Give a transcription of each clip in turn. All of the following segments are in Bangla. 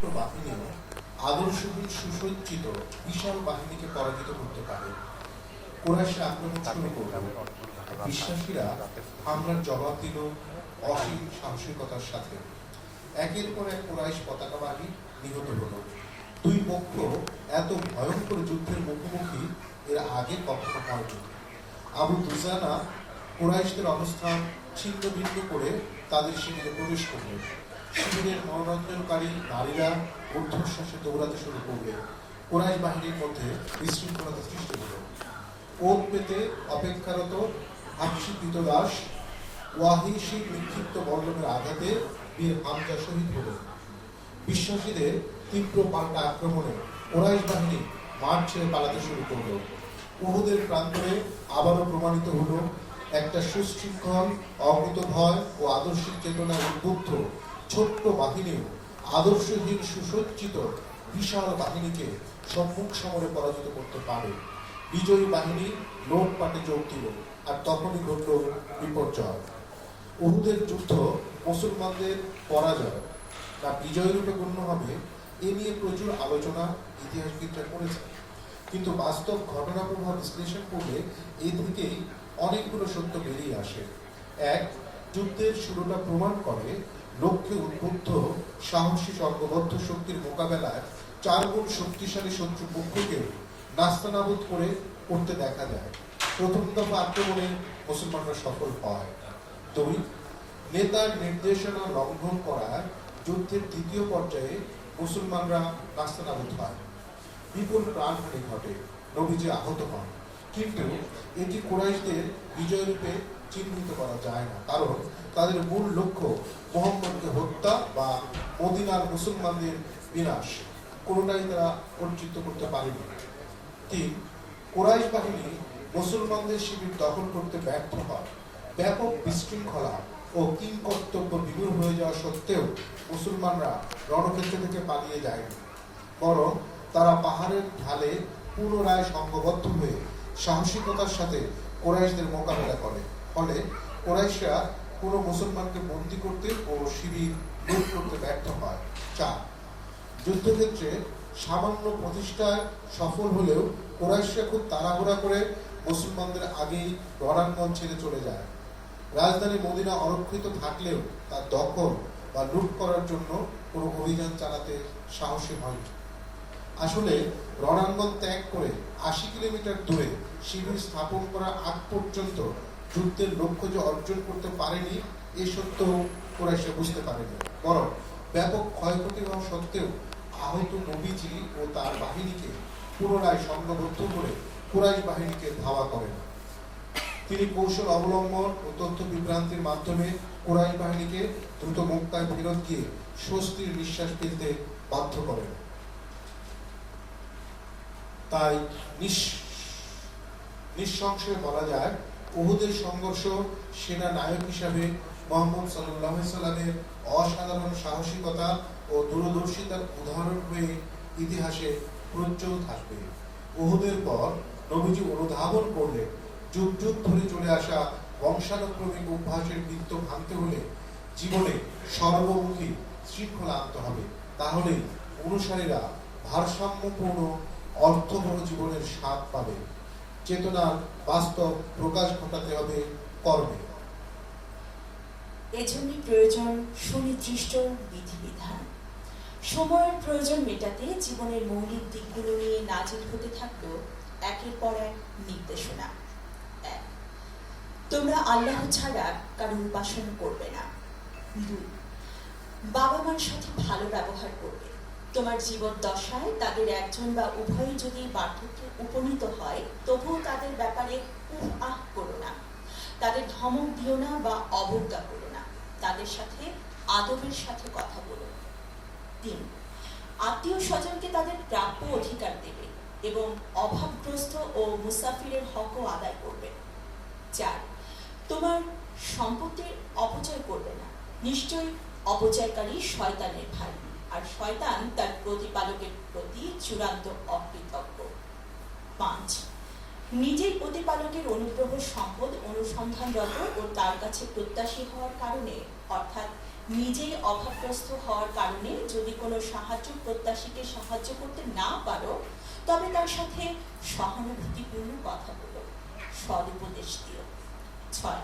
ছোট্ট বাহিনীও আদর্শহীন সুসজ্জিত বিশাল বাহিনীকে পরাজিত করতে পারে। কোরাইশে আক্রমণ শুরু করল বিশ্বাসীরা হামলার জবাব দিল অসীম সাহসিকতার সাথে। একের পর এক কোরাইশ পতাকাবাহী নিহত হলো। দুই পক্ষ এত ভয়ঙ্কর যুদ্ধের মুখোমুখি এর আগে কখনো হয়নি। আবু দুজানা কোরাইশদের অবস্থান ছিন্ন ভিন্ন করে তাদের সেখানে প্রবেশ করবে শিবিরের মনোরঞ্জনকারী নারীরা ঊর্ধ্বশ্বাসে দৌড়াতে শুরু করবে। কোরাইশ বাহিনীর মধ্যে বিশৃঙ্খলতা সৃষ্টি হলো। ওত পেতে অপেক্ষারত হাফসি দাস ওয়াহিসি বিক্ষিপ্ত বল্লভের আঘাতে বীর হামজা শহীদ হলো। বিশ্বাসীদের তীব্র পাল্টা আক্রমণে কোরাইশ বাহিনী মাঠ ছেড়ে পালাতে শুরু করল। উহুদের প্রান্তরে আবারও প্রমাণিত হলো একটা সুশৃঙ্খল অজ্ঞত ভয় ও আদর্শিক চেতনায় উদ্বুদ্ধ ছোট্ট বাহিনীও আদর্শহীন সুসজ্জিত বিশাল বাহিনীকে সম্মুখ সমরে পরাজিত করতে পারে। বিজয়ী বাহিনী লোটপাটে যোগ দিল আর তখনই ঘটল বিপর্যয়। উহুদের যুদ্ধ মুসলমানদের পরাজয়। না বিজয় রূপে গণ্য হবে এ নিয়ে প্রচুর আলোচনা ইতিহাসবিদরা করেছে। কিন্তু বাস্তব ঘটনা প্রভাব বিশ্লেষণ করলে এ থেকেই অনেকগুলো সত্য বেরিয়ে আসে। এক, যুদ্ধের শুরুটা প্রমাণ করে লক্ষ্যে উদ্বুদ্ধ সাহসী সর্ববদ্ধ শক্তির মোকাবেলায় চার গুণ শক্তিশালী শত্রু পক্ষকে নাস্তানাবুদ করে করতে দেখা যায়। প্রথম দফা আক্রমণে মুসলমানরা সফল হয়। দুই, নেতার নির্দেশনা লঙ্ঘন করার যুদ্ধের দ্বিতীয় পর্যায়ে মুসলমানরা নাস্তানাবুদ হয়। বিপুল প্রাণহানি ঘটে, নবীজি আহত হন। কিন্তু এটি কোরাইশদের বিজয় রূপে চিহ্নিত করা যায় না। কারণ তাদের মূল লক্ষ্য মোহাম্মদকে হত্যা বা মদিনার মুসলমানদের বিনাশ। কোনোটাই তারা অর্জিত করতে পারেনি। তিন, কোরাইশ বাহিনী মুসলমানদের শিবির দখল করতে ব্যর্থ হয়। ব্যাপক বিশৃঙ্খলা ও কিং কর্তব্য বিমূল হয়ে যাওয়া সত্ত্বেও মুসলমানরা রণক্ষেত্র থেকে পালিয়ে যায়নি। বরং তারা পাহাড়ের ঢালে পুনরায় সংঘবদ্ধ হয়ে সাহসিকতার সাথে কোরাইশদের মোকাবেলা করে। ফলে কোরাইশরা কোনো মুসলমানকে বন্দি করতে ও শিবির লুট করতে ব্যর্থ হয়। চার, যুদ্ধক্ষেত্রে সামান্য প্রতিষ্ঠায় সফল হলেও কোরাইশরা খুব তাড়াহুড়া করে মুসলমানদের আগেই রণাঙ্গন ছেড়ে চলে যায়। রাজধানী মদিনা অরক্ষিত থাকলেও তার দখল বা লুট করার জন্য কোনো অভিযান চালাতে সাহসী হয়নি। আসলে রণাঙ্গন ত্যাগ করে আশি কিলোমিটার দূরে শিবির স্থাপন করার আগ পর্যন্ত যুদ্ধের লক্ষ্য যে অর্জন করতে পারেনি, এ সত্ত্বেও কোরাইশা বুঝতে পারেনি। বরং ব্যাপক ক্ষয়ক্ষতি হওয়া সত্ত্বেও আহত নবীজি ও তার বাহিনীকে পুনরায় সংঘবদ্ধ করে কুরাইশ বাহিনীকে ধাওয়া করেন। তিনি কৌশল অবলম্বন ও তথ্য বিভ্রান্তির মাধ্যমে কুরাইশ বাহিনীকে দ্রুত মক্কায় ফেরত গিয়ে স্বস্তির নিঃশ্বাস ফেলতে বাধ্য করেন। তাই নিঃসংশয়ে বলা যায় উহুদের সংঘর্ষ সেনা নায়ক হিসাবে মোহাম্মদ সাল্লামের অসাধারণ সাহসিকতা ও দূরদর্শিতার উদাহরণ হয়ে ইতিহাসে প্রজ্জ্বল থাকবে। উহুদের পর নবীজি অনুধাবন করলে যুগ যুগ ধরে চলে আসা বংশানুক্রমিক অভ্যাসের বৃত্ত ভাঙতে হলে জীবনে সর্বমুখী শৃঙ্খলা আনতে হবে। তাহলেই অনুসারীরা ভারসাম্যপূর্ণ অর্থবহ জীবনের স্বাদ পাবে। চেতনার বাস্তব প্রকাশ ঘটাতে হবে কর্মে। এজন্যই প্রয়োজন সুনির্দিষ্ট বিধিবিধান। সময়ের প্রয়োজন মেটাতে জীবনের মৌলিক দিকগুলো নিয়ে নাজির হতে থাকল একের পর এক নির্দেশনা। এক, তোমরা আল্লাহ ছাড়া কারও উপাসনা করবে না। দুই বাবা মার সাথে ভালো ব্যবহার করবে। তোমার জীবন দশায় তাদের একজন বা উভয়ই যদি বার্ধক্যে উপনীত হয়, তবুও তাদের ব্যাপারে উহ আহ করো না। তাদের ধমক দিও না বা অবজ্ঞা করো না। তাদের সাথে আদবের সাথে কথা বলো। তিন, আত্মীয় স্বজনকে তাদের প্রাপ্য অধিকার দেবে এবং অভাবগ্রস্ত ও মুসাফিরের হকও আদায় করবে। চার, তোমার সম্পত্তির অপচয় করবে না। নিশ্চয়ই অপচয়কারী শয়তানের ভাই। আর শয়তান তার প্রতিপালকের প্রতি চূড়ান্ত অকৃতজ্ঞ। পাঁচ, নিজের প্রতিপালকের অনুগ্রহ, সম্পদ, অনুসন্ধানরত ও তার কাছে প্রত্যাশী হওয়ার কারণে, অর্থাৎ নিজেই অভাবগ্রস্ত হওয়ার কারণে যদি কোনো সাহায্য প্রত্যাশীকে সাহায্য করতে না পারো, তবে তার সাথে সহানুভূতিপূর্ণ কথা বলো। সদ উপদেশ দিও। ছয়,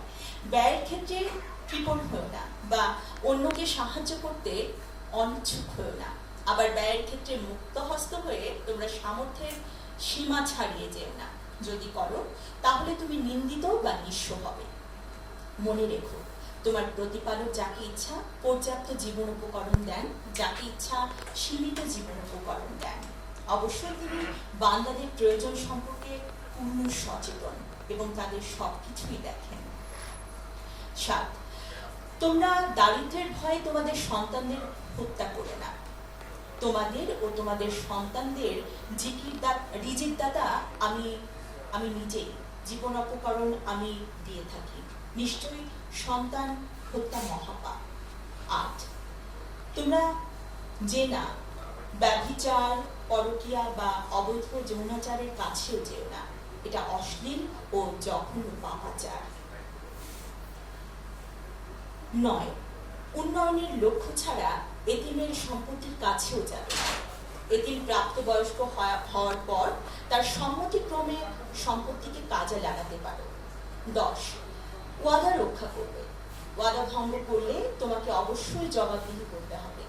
ব্যয়ের ক্ষেত্রে কৃপণ হয়েও না বা অন্যকে সাহায্য করতে অনিচ্ছুক হয়েও না আবার ব্যয়ের ক্ষেত্রে মুক্ত হস্ত হয়ে তোমরা সামর্থ্যের সীমা ছাড়িয়ে যেও না। যদি করো, তাহলে তুমি নিন্দিত বা নিঃস্ব হবে। মনে রেখো, তোমার প্রতিপালক যাকে ইচ্ছা পর্যাপ্ত জীবন উপকরণ দেন, যাকে ইচ্ছা সীমিত জীবন উপকরণ দেন। অবশ্যই তিনি বান্দাদের প্রয়োজন সম্পর্কে পূর্ণ সচেতন এবং তাদের সবকিছুই দেখেন। সাত, তোমরা দারিদ্র্যের ভয়ে তোমাদের সন্তানদের হত্যা করো না। তোমাদের ও তোমাদের সন্তানদের রিজিক দাতা আমি আমি নিজেই। জীবন অপকরণ আমি দিয়ে থাকি। নিশ্চয়ই সন্তান হত্যা মহাপাপ। আট তোমরা যে না ব্যভিচার, পরকিয়া বা অবৈধ যৌনাচারের কাছেও যেও না। এটা অশ্লীল ও জঘন্য পাপাচার। নয়, উন্নয়নের লক্ষ্য ছাড়া এতিমের সম্পত্তির কাছেও যাবে। এতিম প্রাপ্তবয়স্ক হওয়া- হওয়ার পর তার সম্মতিক্রমে সম্পত্তিকে কাজে লাগাতে পারো। দশ, ওয়াদা রক্ষা করবে। ওয়াদা ভঙ্গ করলে তোমাকে অবশ্যই জবাবদিহি করতে হবে।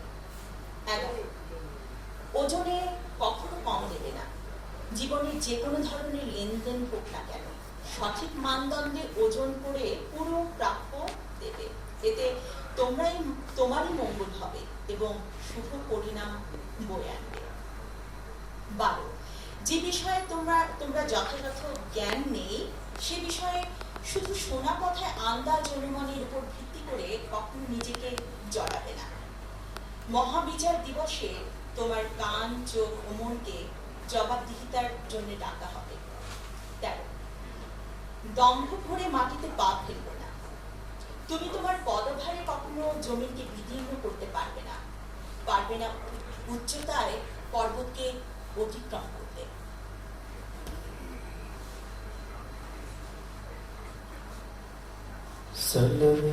ওজনে কখনো কম দেবে না। জীবনে যে কোনো ধরনের লেনদেন হোক না কেন, সঠিক মানদণ্ডে ওজন করে পুরো প্রাপ্য দেবে। এতে তোমরাই, তোমারই মঙ্গল হবে। এবং শুভ পরিণাম বয়ে আনবে। বারো, যে বিষয়ে তোমরা তোমরা যথাযথ জ্ঞান নেই, সে বিষয়ে শুধু শোনা কথায় আন্দাজ অনুমানের উপর ভিত্তি করে কখনো নিজেকে জড়াবে না। মহাবিচার দিবসে তোমার কান, চোখ ও মনকে জবাবদিহিতার জন্য ডাকা হবে। তেরো, দম্ভ ভরে মাটিতে পা ফেলবে। তুমি তোমার পদভারে কখনো জমিনকে বিদীর্ণ করতে পারবে না। পারবে না উচ্চতায় পর্বতকে অতিক্রম করতে। সালাম